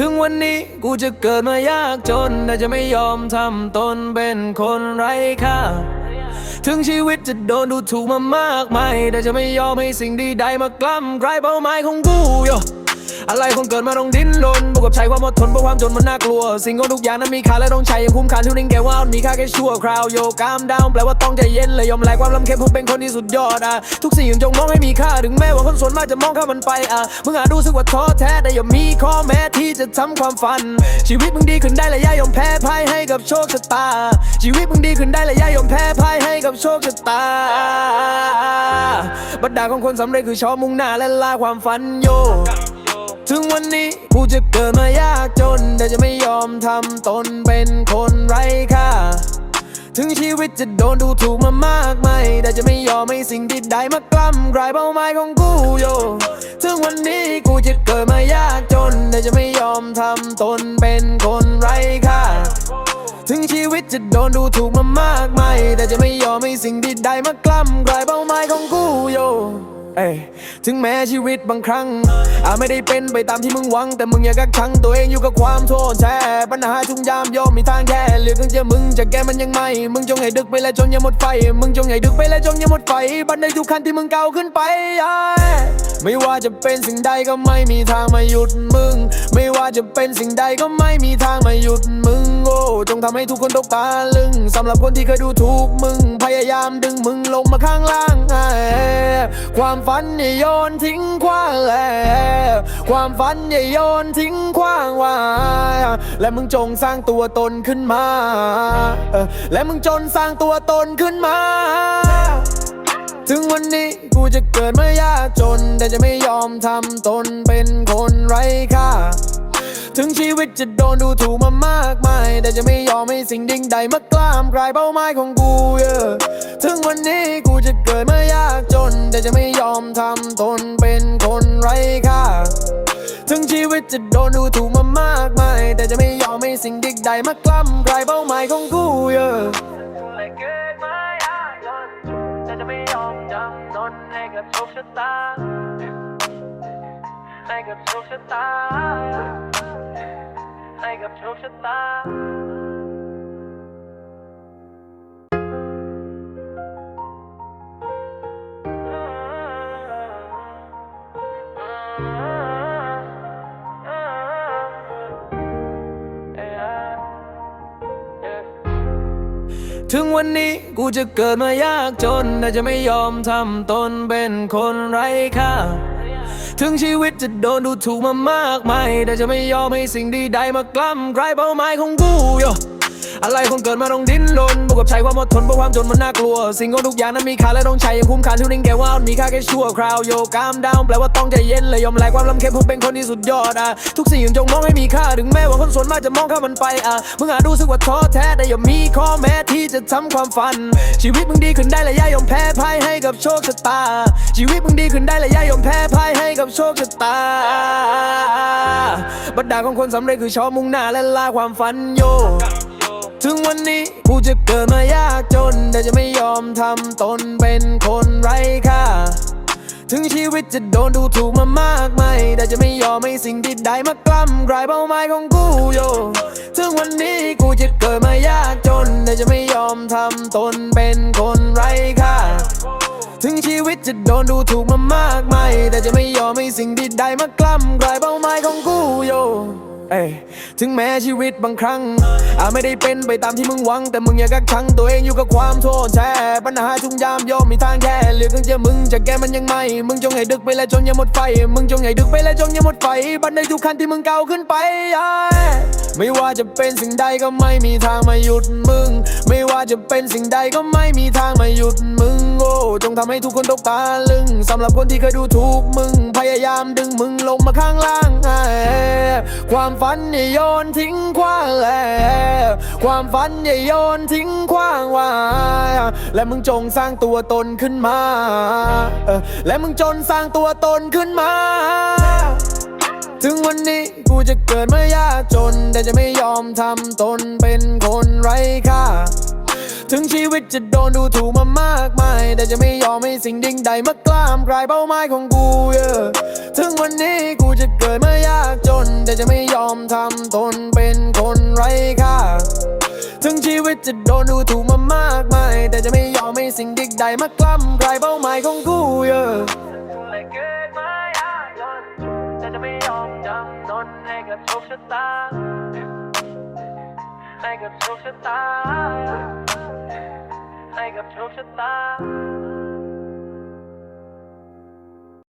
ถึงวันนี้กูจะเกิดมายากจน แต่จะไม่ยอมทำตนเป็นคนไร้ค่า ถึงชีวิตจะโดนดูถูกมามากมาย แต่จะไม่ยอมให้สิ่งดีใดมากล้ำกลายเป้าหมายของกูโย อะไรคงเกิดมาต้องดิ้นรนบวกกับใช้ความอดทนเพราะความจนมันน่ากลัว สิ่งของทุกอย่างนั้นมีค่าและต้องใช้อย่างคุ้มค่าที่นิ่งแกว่ามีค่าแค่ชั่วคราวโยกามดาวแปลว่าต้องใจเย็นและยอมแลกความลำเค็มผมเป็นคนที่สุดยอดอะทุกสิ่งจงมองให้มีค่าถึงแม้ว่าคนส่วนมากจะมองข้ามมันไปอะมึงอาจรู้สึกว่าท้อแท้แต่อย่ามีข้อแม้ที่จะทำความฝัน ชีวิตมึงดีขึ้นได้และย่ายอมแพ้พ่ายให้กับโชคชะตา ชีวิตมึงดีขึ้นได้และย่ายอมแพ้พ่ายให้กับโชคชะตาบรรดาของคนสำเร็จคือชอบมุ่งหน้าและล่าความฝันโย ถึงวันนี้กูจะเกิดมายากจน แต่จะไม่ยอมทำตนเป็นคนไร้ค่า ถึงชีวิตจะโดนดูถูกมามากมายแต่จะไม่ยอมให้สิ่งที่ได้มากล้ำกลายเป้าหมายของกูโย ถึงวันนี้กูจะเกิดมายากจน แต่จะไม่ยอมทำตนเป็นคนไร้ค่า ถึงชีวิตจะโดนดูถูกมามากมายแต่จะไม่ยอมให้สิ่งที่ได้มากล้ำกลายเป้าหมายของกูโย เอ้ถึงแม้ชีวิตบางครั้งอาจไม่ได้เป็นไปตามที่มึงหวัง แต่มึงอย่ากักขังตัวเองอยู่กับความโทษแท้ปัญหาทุกยามย่อมมีทางแก้เหลือเพียงจะมึงจะแก้มันยังไม่ มึงจงให้ดึกไปและจนอย่าหมดไฟ มึงจงให้ดึกไปและจนอย่าหมดไฟ บันไดทุกขั้นที่มึงก้าวขึ้นไป ไม่ว่าจะเป็นสิ่งใดก็ไม่มีทางมาหยุดมึง ไม่ว่าจะเป็นสิ่งใดก็ไม่มีทางมาหยุดมึง จงทำให้ทุกคนตกตาลึงสำหรับคนที่เคยดูถูกมึง พยายามดึงมึงลงมาข้างล่างความฝันอย่าโยนทิ้งขว้างแล้วความฝันอย่าโยนทิ้งขว้างไว้และมึงจงสร้างตัวตนขึ้นมา และมึงจนสร้างตัวตนขึ้นมา ถึงวันนี้กูจะเกิดมายากจน แต่จะไม่ยอมทำตนเป็นคนไร้ค่า ถึงชีวิตจะโดนดูถูกมามากมาย แต่จะไม่ยอมให้สิ่งดิ่งใดมากล้ามกลายเป้าหมายของกูเยอถึงวันนี้กูจะเกิดมายากจน แต่จะไม่ยอมทำตนเป็นคนไร้ค่า ถึงชีวิตจะโดนดูถูกมามากมาย แต่จะไม่ยอมให้สิ่งดิ่งใดมากล้ำกลายเป้าหมายของกูเยเลยเกิดมายากจนแต่จะไม่ยอมจำนนให้กับโชคชะตาให้กับโชคชะตา ให้กับโชคชะตาถึงวันนี้กูจะเกิดมายากจน แต่จะไม่ยอมทำตนเป็นคนไร้ค่า ถึงชีวิตจะโดนดูถูกมามากมายแต่จะไม่ยอมให้สิ่งดีใดมากล้ำกลายเป้าหมายของกูโย อะไรคงเกิดมาต้องดิ้นรนบวกกับใช้ความอดทนเพราะความจนมันน่ากลัว สิ่งของทุกอย่างนั้นมีค่าและต้องใช้อย่างคุ้มค่าที่นิ่งแกว่ามีค่าแค่ชั่วคราวโยกามดาวแปลว่าต้องใจเย็นและยอมแลกความลำเค็มผมเป็นคนที่สุดยอดอะทุกสิ่งจงมองให้มีค่าถึงแม้ว่าคนส่วนมากจะมองข้ามมันไปอะมึงอาจรู้สึกว่าท้อแท้แต่อย่ามีข้อแม้ที่จะทำความฝัน ชีวิตมึงดีขึ้นได้และย่ายอมแพ้พ่ายให้กับโชคชะตา ชีวิตมึงดีขึ้นได้และย่ายอมแพ้พ่ายให้กับโชคชะตาบรรดาของคนสำเร็จคือชอบมุ่งหน้าและล่าความฝันโย ถึงวันนี้กูจะเกิดมายากจน แต่จะไม่ยอมทำตนเป็นคนไร้ค่า ถึงชีวิตจะโดนดูถูกมามากมายแต่จะไม่ยอมให้สิ่งที่ได้มากล้ำกลายเป้าหมายของกูโย ถึงวันนี้กูจะเกิดมายากจน แต่จะไม่ยอมทำตนเป็นคนไร้ค่า ถึงชีวิตจะโดนดูถูกมามากมายแต่จะไม่ยอมให้สิ่งที่ได้มากล้ำกลายเป้าหมายของกูโย เอ้ถึงแม้ชีวิตบางครั้งอาจไม่ได้เป็นไปตามที่มึงหวัง แต่มึงอย่ากักขังตัวเองอยู่กับความโทษแท้ปัญหาทุกยามย่อมมีทางแก้เหลือเพียงจะมึงจะแก้มันยังไม่มึงจงให้ดึกไปและจนอย่าหมดไฟ มึงจงให้ดึกไปและจนอย่าหมดไฟบันไดทุกขั้นที่มึงก้าวขึ้นไปไม่ว่าจะเป็นสิ่งใดก็ไม่มีทางมาหยุดมึง ไม่ว่าจะเป็นสิ่งใดก็ไม่มีทางมาหยุดมึง จงทำให้ทุกคนตกตาลึงสำหรับคนที่เคยดูถูกมึง พยายามดึงมึงลงมาข้างล่างความฝันอย่าโยนทิ้งขว้างแล้วความฝันอย่าโยนทิ้งขว้างไว้และมึงจงสร้างตัวตนขึ้นมา และมึงจนสร้างตัวตนขึ้นมา ถึงวันนี้กูจะเกิดมายากจน แต่จะไม่ยอมทำตนเป็นคนไร้ค่า ถึงชีวิตจะโดนดูถูกมามากมาย แต่จะไม่ยอมให้สิ่งดิ่งใดมากล้ามกลายเป้าหมายของกูเยอะถึงวันนี้กูจะเกิดมายากจน แต่จะไม่ยอมทำตนเป็นคนไร้ค่า ถึงชีวิตจะโดนดูถูกมามากมาย แต่จะไม่ยอมให้สิ่งดิ่งใดมากล้ำกลายเป้าหมายของกูเยอะเกิดมายากจนแต่จะไม่ยอมจำนนให้กับโชคชะตาให้กับโชคชะตา ให้กับโชคชะตา